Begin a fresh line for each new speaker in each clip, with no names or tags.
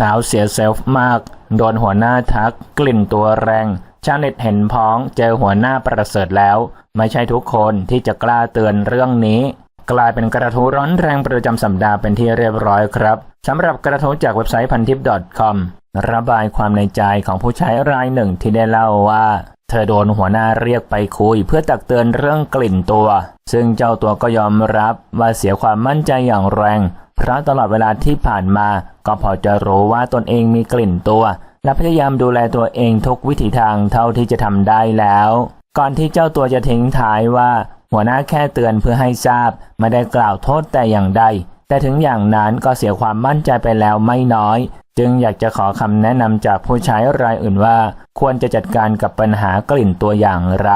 สาวเสียเซลฟ์มาก โดนหัวหน้าทักกลิ่นตัวแรง ชาวเน็ตเห็นพ้องเจอหัวหน้าประเสริฐแล้ว ไม่ใช่ทุกคนที่จะกล้าเตือนเรื่องนี้ กลายเป็นกระทู้ร้อนแรงประจำสัปดาห์เป็นที่เรียบร้อยครับสำหรับกระทู้จากเว็บไซต์พันทิป .com ระบายความในใจของผู้ใช้รายหนึ่งที่ได้เล่าว่า เธอโดนหัวหน้าเรียกไปคุย เพื่อตักเตือนเรื่องกลิ่นตัว ซึ่งเจ้าตัวก็ยอมรับว่าเสียความมั่นใจอย่างแรง เพราะตลอดเวลาที่ผ่านมา ก็พอจะรู้ว่าตนเองมีกลิ่นตัว และพยายามดูแลตัวเองทุกวิถีทางเท่าที่จะทำได้แล้ว ก่อนที่เจ้าตัวจะทิ้งท้ายว่า หัวหน้าแค่เตือนเพื่อให้ทราบ ไม่ได้กล่าวโทษแต่อย่างใด แต่ถึงอย่างนั้นก็เสียความมั่นใจไปแล้วไม่น้อย จึงอยากจะขอคำแนะนำจากผู้ใช้รายอื่นว่า ควรจะจัดการกับปัญหากลิ่นตัวอย่างไร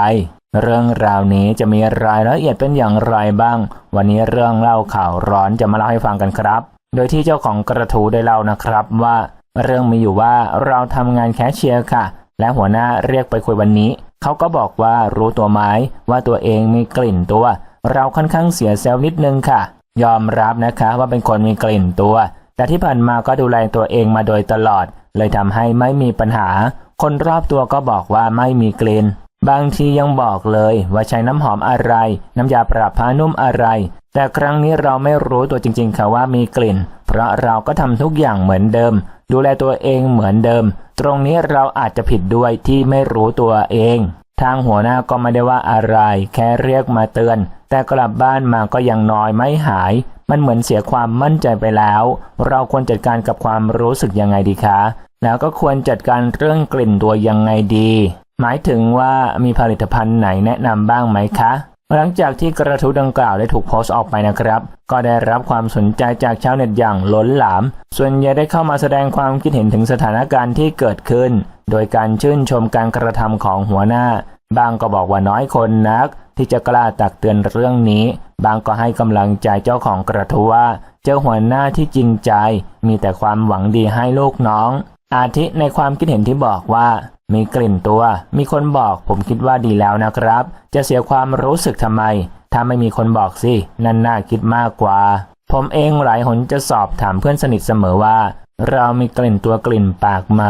เรื่องราวนี้จะมีรายละเอียดเป็นอย่างไรบ้าง วันนี้เรื่องเล่าข่าวร้อนจะมาเล่าให้ฟังกันครับ โดยที่เจ้าของกระทู้ได้เล่านะครับว่า เรื่องมีอยู่ว่าเราทำงานแคชเชียร์ค่ะ และหัวหน้าเรียกไปคุยวันนี้ เขาก็บอกว่ารู้ตัวไหมว่าตัวเองมีกลิ่นตัว เราค่อนข้างเสียเซลล์นิดนึงค่ะ ยอมรับนะคะว่าเป็นคนมีกลิ่นตัว แต่ที่ผ่านมาก็ดูแลตัวเองมาโดยตลอด เลยทำให้ไม่มีปัญหา คนรอบตัวก็บอกว่าไม่มีกลิ่น บางทียังบอกเลยว่าใช้น้ำหอมอะไร น้ำยาปรับผ้านุ่มอะไร แต่ครั้งนี้เราไม่รู้ตัวจริงๆค่ะว่ามีกลิ่น เพราะเราก็ทำทุกอย่างเหมือนเดิม ดูแลตัวเองเหมือนเดิม ตรงนี้เราอาจจะผิดด้วยที่ไม่รู้ตัวเอง ทางหัวหน้าก็ไม่ได้ว่าอะไร แค่เรียกมาเตือน แต่กลับบ้านมาก็ยังน้อยไม่หาย มันเหมือนเสียความมั่นใจไปแล้ว เราควรจัดการกับความรู้สึกยังไงดีคะ แล้วก็ควรจัดการเรื่องกลิ่นตัวยังไงดี หมายถึงว่ามีผลิตภัณฑ์ไหนแนะนำบ้างไหมคะ หลังจากที่กระทู้ดังกล่าวได้ถูกโพสต์ออกไปนะครับ ก็ได้รับความสนใจจากชาวเน็ตอย่างล้นหลาม ส่วนใหญ่ได้เข้ามาแสดงความคิดเห็นถึงสถานการณ์ที่เกิดขึ้น โดยการชื่นชมการกระทำของหัวหน้า บางก็บอกว่าน้อยคนนัก ที่จะกล้าตักเตือนเรื่องนี้ บางก็ให้กำลังใจเจ้าของกระทู้ว่า เจ้าหัวหน้าที่จริงใจ มีแต่ความหวังดีให้ลูกน้อง อาทิในความคิดเห็นที่บอกว่า มีกลิ่นตัว มีคนบอกผมคิดว่าดีแล้วนะครับ จะเสียความรู้สึกทำไม ถ้าไม่มีคนบอกสินั่นน่าคิดมากกว่า ผมเองหลายหนจะสอบถามเพื่อนสนิทเสมอว่า เรามีกลิ่นตัวกลิ่นปากไหม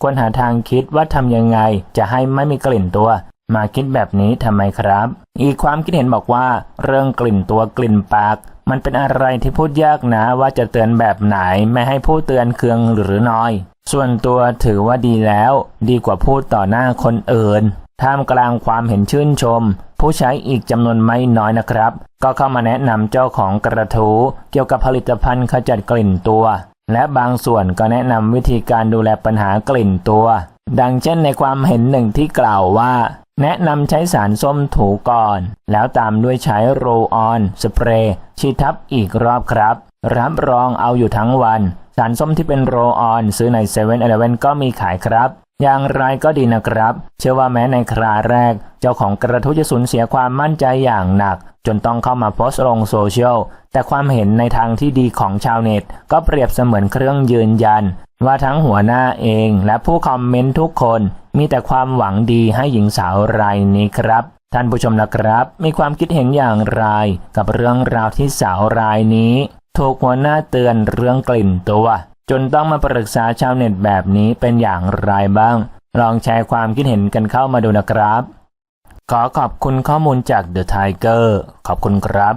ควรหาทางคิดว่าทำยังไง จะให้ไม่มีกลิ่นตัว มาคิดแบบนี้ทำไมครับ อีกความคิดเห็นบอกว่า เรื่องกลิ่นตัวกลิ่นปาก มันเป็นอะไรที่พูดยากนะว่าจะเตือนแบบไหนไม่ให้ผู้เตือนเคืองหรือน้อย ส่วนตัวถือว่าดีแล้ว ดีกว่าพูดต่อหน้าคนอื่นท่ามกลางความเห็นชื่นชม ผู้ใช้อีกจำนวนไม่น้อยนะครับ ก็เข้ามาแนะนำเจ้าของกระทู้เกี่ยวกับผลิตภัณฑ์ขจัดกลิ่นตัว และบางส่วนก็แนะนำวิธีการดูแลปัญหากลิ่นตัว ดังเช่นในความเห็นหนึ่งที่กล่าวว่า แนะนำใช้สารส้มถูก่อน แล้วตามด้วยใช้โรออน สเปรย์ฉีดทับอีกรอบครับ รับรองเอาอยู่ทั้งวัน สารส้มที่เป็นโรออนซื้อใน7 e เ e ่ e อก็มีขายครับ อย่างไรก็ดีนะครับ เชื่อว่าแม้ในคราแรก เจ้าของกระทู้จะสูญเสียความมั่นใจอย่างหนัก จนต้องเข้ามาโพสต์ลงโซเชียล แต่ความเห็นในทางที่ดีของชาวเน็ต ก็เปรียบเสมือนเครื่องยืนยัน ว่าทั้งหัวหน้าเองและผู้คอมเมนต์ทุกคน มีแต่ความหวังดีให้หญิงสาวรายนี้ครับท่านผู้ชมนะครับ มีความคิดเห็นอย่างไรกับเรื่องราวที่สาวรายนี้ ถูกหัวหน้าเตือนเรื่องกลิ่นตัว จนต้องมาปรึกษาชาวเน็ตแบบนี้เป็นอย่างไรบ้าง ลองแชร์ความคิดเห็นกันเข้ามาดูนะครับ ขอขอบคุณข้อมูลจาก The Tiger ขอบคุณครับ